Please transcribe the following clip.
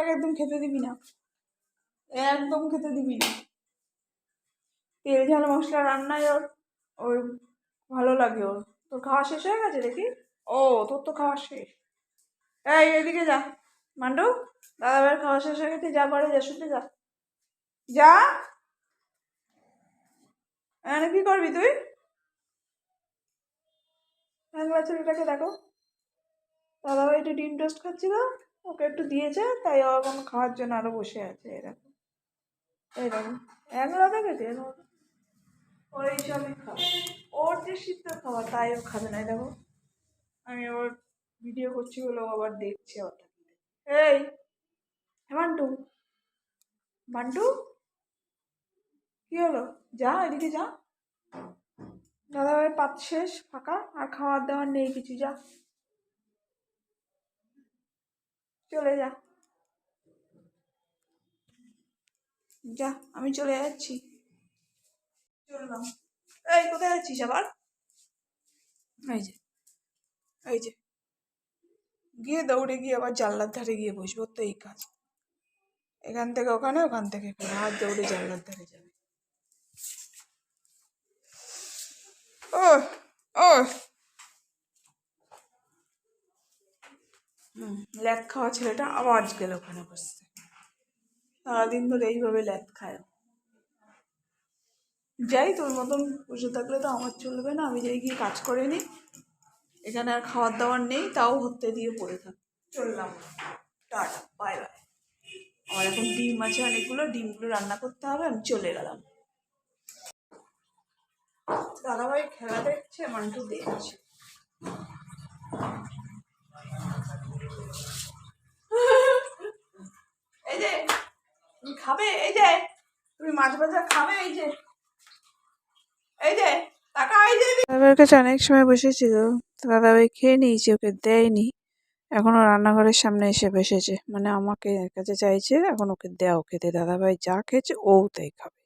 বাচ্চাটাকে একদম খেতে দিবি না। একদম খেতে দিবি না। তেল, ঝাল, মশলা রান্নায় ওর ওর ভালো লাগে ওর। তোর খাওয়া শেষ হয়ে গেছে দেখি ও, তোর তো খাওয়া শেষ। এই, এদিকে যা। মান্ডু দাদা ভাইয়ের খাওয়া শেষ হয়ে গেছে, যা ঘরে, যা শুতে যা। যা। এখানে কি করবি তুই? হ্যাংলা ছেলেটাকে দেখো। দাদা ভাই একটু ডিম টোস্ট খাচ্ছিল। ওকে একটু দিয়েছে তাই ও এখন খাওয়ার জন্য আরও বসে আছে এরকম। দেখো হ্যাংলা দেখেছে ওর এইসবই খাবে ওর যে সিদ্ধ খাবার তাই ও খাবে না দেখো। আমি ওর ভিডিও করছি বলে আবার দেখছে ওটা এই মান্টু। মান্টু? কি হলো? যা, এদিকে যা। দাদা ভাই পাত শেষ, ফাঁকা। আর খাওয়ার দাওয়ার নেই কিছু, যা। চলে যা। যা, আমি চলে যাচ্ছি। চললাম। এই, কোথায় যাচ্ছিস আবার? এই যে এই যে। গিয়ে দৌড়ে গিয়ে আবার জানলার ধারে গিয়ে বসবো তো এই কাজ। এখান থেকে ওখানে, ওখান থেকে এখানে, আর দৌড়ে জানলার ধারে যাবে। ও ও ল্যাদ খাওয়া ছেলেটা আবার আজ গেল ওখানে বসতে। সারাদিন ধরে এইভাবে ল্যাদ খায়। যাই, তোর মতন বসে থাকলে তো আমার চলবে না, আমি যাই গিয়ে কাজ করে নিই। এখানে আর খাবার দাবার নেই, তাও হতে দিয়ে পড়ে থাক। চললাম। Ta ta, bye bye. আমার এখন ডিম আছে অনেকগুলো, ডিমগুলো রান্না করতে হবে, আমি চলে গেলাম। দাদাভাই খেলা দেখছে, মান্টু দেখছে এই যে তুমি খাবে? এই যে, তুমি মাছ ভাজা খাবে, এই যে। এই যে দাদাভাইয়ের কাছে অনেক সময় বসেছিল দাদাভাই খেয়ে নিয়েছে, ওকে দেয়নি। এখনও রান্নাঘরের সামনে এসে বসেছে। মানে আমাকে কাছে চাইছে, এখন ওকে দেও খেতে দাদাভাই যা খেয়েছে, ও তাই খাবে।